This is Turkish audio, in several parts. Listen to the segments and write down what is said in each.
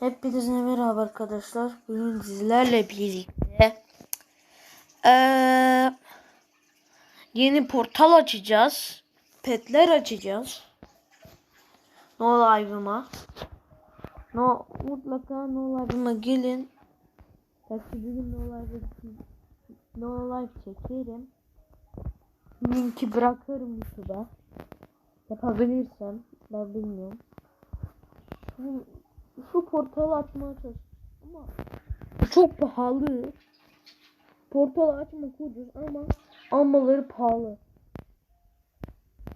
Hepinize merhaba arkadaşlar. Bugün sizlerle birlikte eee, yeni portal açacağız. Petler açacağız. No Live'ıma. No, mutlaka No Live'ıma gelin. Belki bir gün No Live'ı No Live çekerim. Linki bırakırım YouTube'a. Yapabilirsem. Ben bilmiyorum. Şu, şu portalı açmaya çalışıyorum. Ama çok pahalı. Portal açmak ucuz ama almaları pahalı.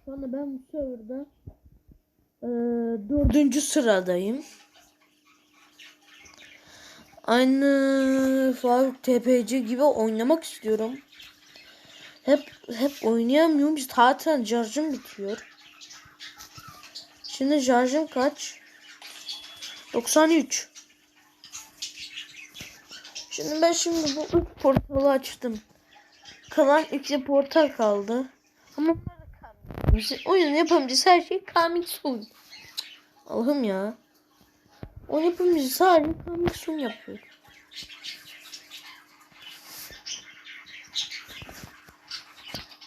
Şu anda ben bu serverda eee, dördüncü sıradayım. Aynı Faruk TPC gibi oynamak istiyorum. Hep hep oynayamıyorum. Zaten şarjım bitiyor. Şimdi şarjım kaç? 93. Şimdi ben şimdi bu üç portalı açtım. Kalan iki portal kaldı. Ama oyun yapımcısı her şey Kamil Sun. Allah'ım ya. O yapımcısı sadece Kamil Sun yapıyor.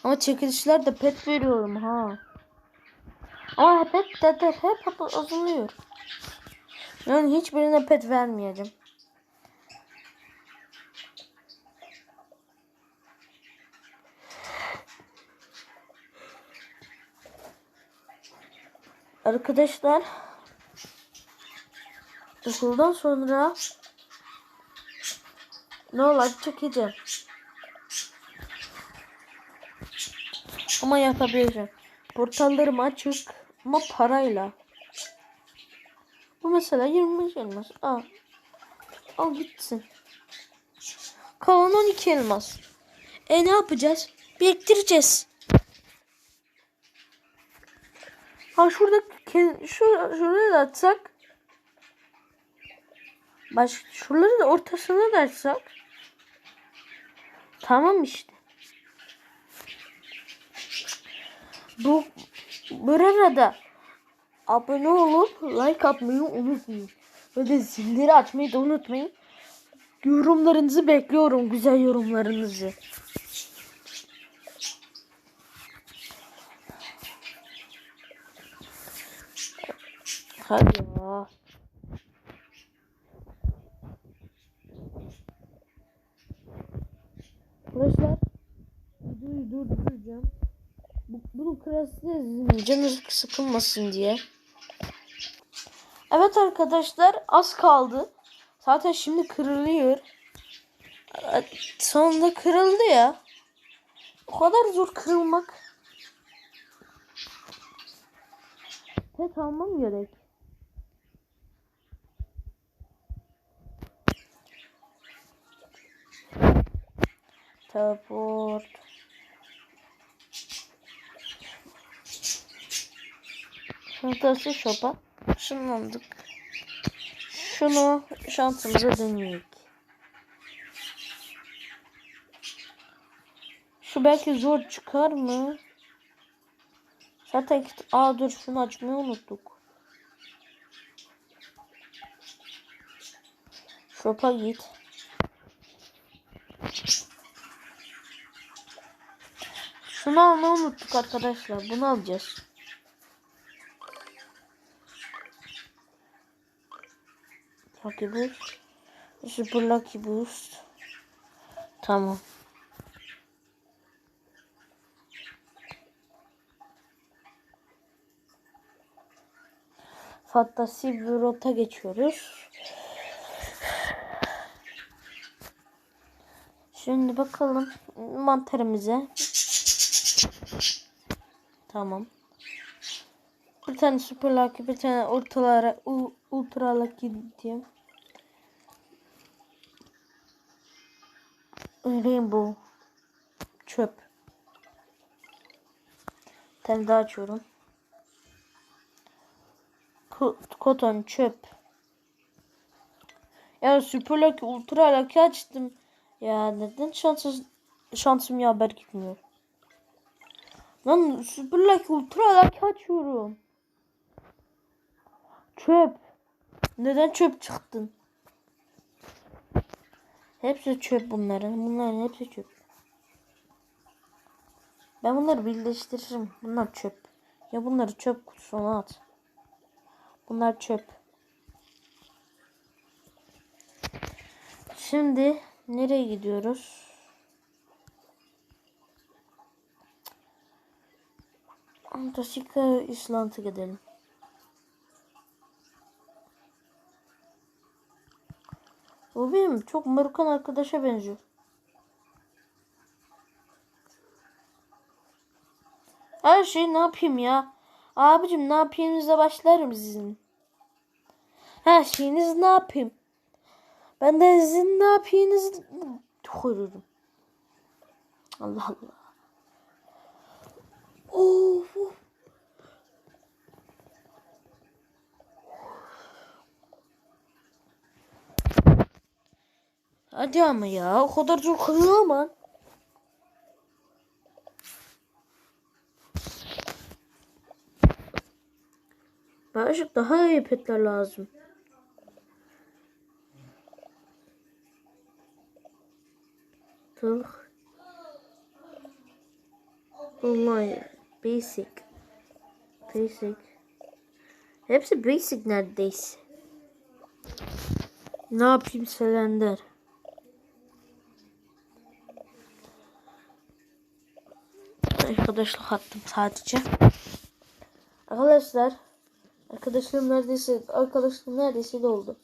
Ama çekilişler de pet veriyorum ha. Ama de hep, hep azalıyor. Yani hiçbirine pet vermeyeceğim. Arkadaşlar okuldan sonra ne olacak çekeceğim. Ama yapabilirim. Portallarım açık ama parayla. Bu mesela 25 elmas. Al. Al gitsin. Kalan 12 elmas. E ne yapacağız? Biriktireceğiz. Ha şurada şu şuraya da atsak. Baş şuraları da ortasına da atsak. Tamam işte. Bu burada abone olup like atmayı unutmayın. Ve de zilleri açmayı da unutmayın. Yorumlarınızı bekliyorum. Güzel yorumlarınızı. Hadi ya. Arkadaşlar videoyu durduracağım. Bu, bunu kırasınız canınız sıkılmasın diye. Evet arkadaşlar az kaldı. Zaten şimdi kırılıyor. Sonunda kırıldı ya. O kadar zor kırılmak. Pet almam gerek. Teleport. Fantasi Shop'a ışınlandık. Şunu şansımıza deneyek. Şu belki zor çıkar mı? Zaten. Aa dur şunu açmayı unuttuk. Shop'a git. Şunu almayı unuttuk arkadaşlar. Bunu alacağız. Lucky Boost. Super Lucky Boost. Tamam. Fantasi bir rota geçiyoruz. Şimdi bakalım mantarımıza. Tamam. Bir tane super lucky, bir tane ortalara u- ultra lucky diyeyim. Rainbow. Çöp. Bir tane açıyorum. Ko- Koton çöp. Ya super lucky, ultra lucky açtım. Ya neden şanssız şansım yaver gitmiyor? Lan super lucky, ultra lucky açıyorum. Çöp. Neden çöp çıktın? Hepsi çöp bunların. Bunların hepsi çöp. Ben bunları birleştiririm. Bunlar çöp. Ya bunları çöp kutusuna at. Bunlar çöp. Şimdi nereye gidiyoruz? Antarktika İsland'a gidelim. Bu benim çok Marukan arkadaşa benziyor. Her şey ne yapayım ya? Abicim ne yapayımınıza başlarım sizin. Her şeyiniz ne yapayım? Ben de sizin ne yapayınızı korurum. Allah Allah. Of. of. Hadi ama ya o kadar çok kırılama. Birazcık daha iyi petler lazım. Tavuk. Online. Basic. Basic. Hepsi basic neredeyse. Ne yapayım Selender? Arkadaşlık attım sadece. Arkadaşlar. Arkadaşlarım neredeyse arkadaşlarım neredeyse doldu.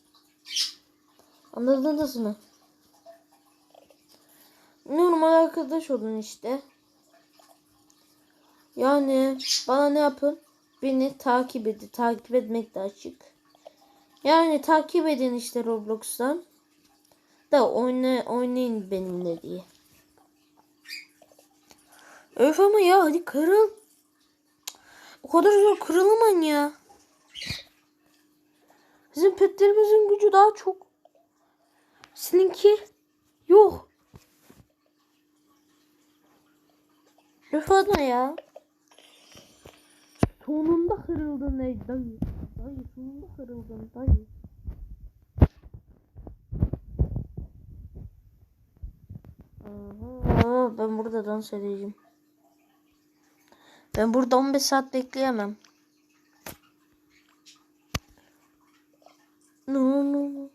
Anladınız mı? Normal arkadaş olun işte. Yani bana ne yapın? Beni takip edin. Takip etmek de açık. Yani takip edin işte Roblox'tan. Da oyna, oynayın benimle diye. Öf ama ya hadi kırıl. O kadar zor kırılaman ya. Bizim petlerimizin gücü daha çok. Seninki yok. Öf ama ya. Sonunda kırıldın ey dayı. Dayı sonunda kırıldın dayı. Aha, ben burada dans edeceğim. Ben burada 15 saat bekleyemem. No no no.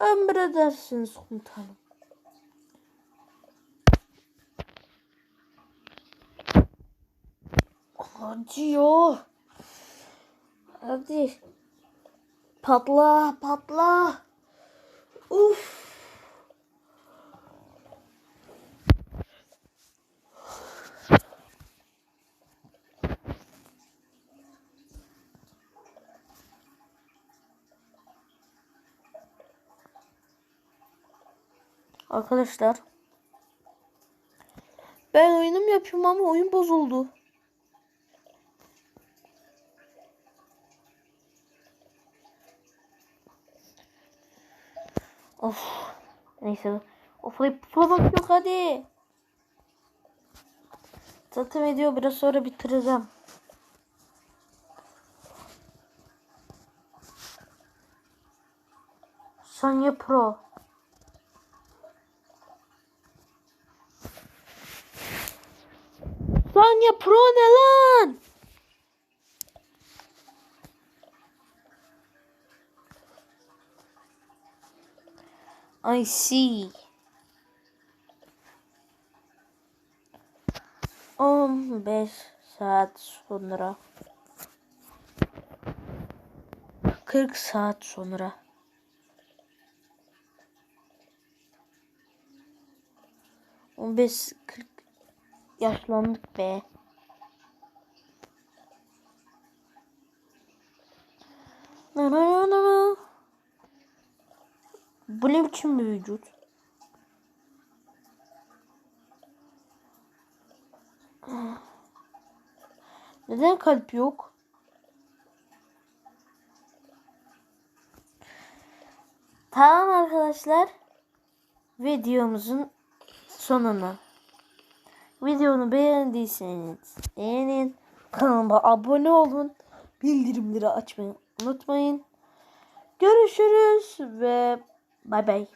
Emredersiniz komutanım. Acıyor. Hadi. Patla patla. Uf. Arkadaşlar. Ben oyunum yapıyorum ama oyun bozuldu. Of. Neyse. Oflayıp puflamak yok hadi. Zaten video biraz sonra bitireceğim. Sanya Pro. Sanya Pro ne lan? I see. 15 saat sonra. 40 saat sonra. On beş kırk yaşlandık be. Na na na na. Bu ne biçim bir vücut? Neden kalp yok? Tamam arkadaşlar. Videomuzun sonuna. Videonu beğendiyseniz beğenin. Kanalıma abone olun. Bildirimleri açmayı unutmayın. Görüşürüz ve Bye bye.